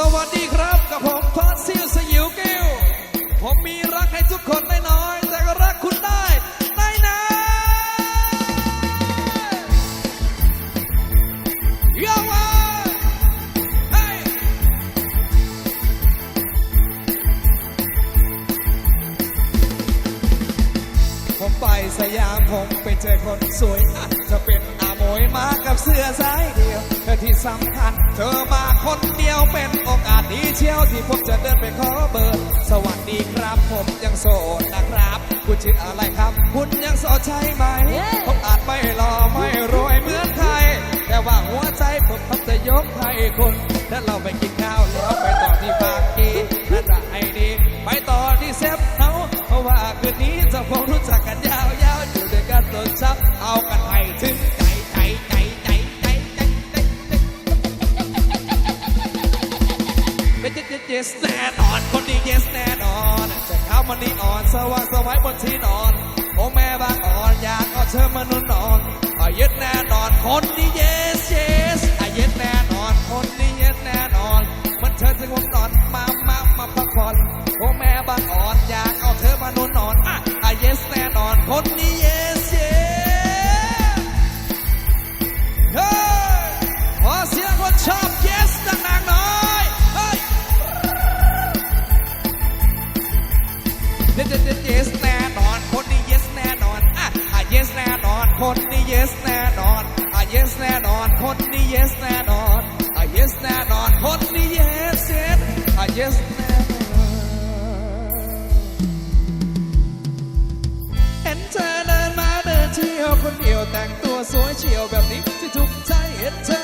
สวัสดีครับกับผมฟาซิลสยิวเกลผมมีรักให้ทุกคนไม่น้อย แต่ก็รักคุณได้ไม่นนยกมผมไปสยามผมไปเจอคนสวยอาจจะเป็นอา ยมากับเสื้อสายเดียวแต่ที่สำคัญ เธอมาคนเดียวเป็นโอกาสดีเชียวที่ผมจะเดินไปขอเบอร์ สวัสดีครับผมยังโสดนะครับ คุณชื่ออะไรครับ คุณยังโสดใช่ไหม ผมอาจไม่หล่อไม่รวยเหมือนใคร แต่ว่าหัวใจผมผมจะยกให้คุณแล้วเราไปกิน เป็นเจเจสแน่นอนคนนี้ yes แน่นอนแต่ข้าวมันนี่อ่อนสว่างสวัยบนที่นอน โอ้แม่บางอ่อนอยากเอาเธอมานุ่นนอนอายึดแน่นอนคนนี้ yes yes อายึดแน่นอนคนนี้ yes แน่นอน มันเธอถึงวงนอนมามามาพักผ่อนโอ้แม่บางอ่อนอยากเอาเธอมานุ่นนอนอะอะ yes แน่นอนคนนี้ เด็ดเด็ด yes แน่นอน คนนี้ yes แน่นอนอะอะ yes แน่นอน คนนี้ yes แน่นอนอะ yes แน่นอน คนนี้ yes แน่นอนอะ yes แน่นอน คนนี้ yes yes อะ yes แน่นอนเห็นเธอเดินมาเดินเที่ยวคนเดียวแต่งตัวสวยเฉียวแบบนี้ที่ถูกใจเห็นเธอ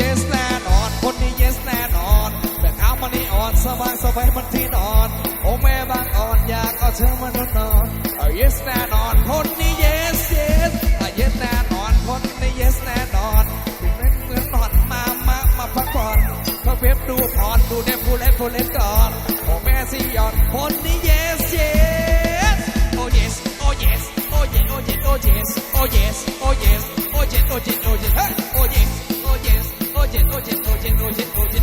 yes แน่นอน คนนี้ yes แน่นอน แต่ขามันนี่อ่อนสบายสบายมันที่นอน โอ้แม่บางอ่อนอยากเอาเธอมานอนนอน yes แน่นอน คนนี้ yes yes yes แน่นอน คนนี้ yes แน่นอนถึงเป็นเหมือนนอนมามามาพักผ่อนเขาเว็บดูพรดูเนฟูเล่นฟูเล่นก่อนโอ้แม่สิยอนคนนี้ yes yes oh yes oh yes oh yes oh yes oh yes oh yes oh yes oh yes oh yes oh yes 剪刀剪刀剪刀剪刀。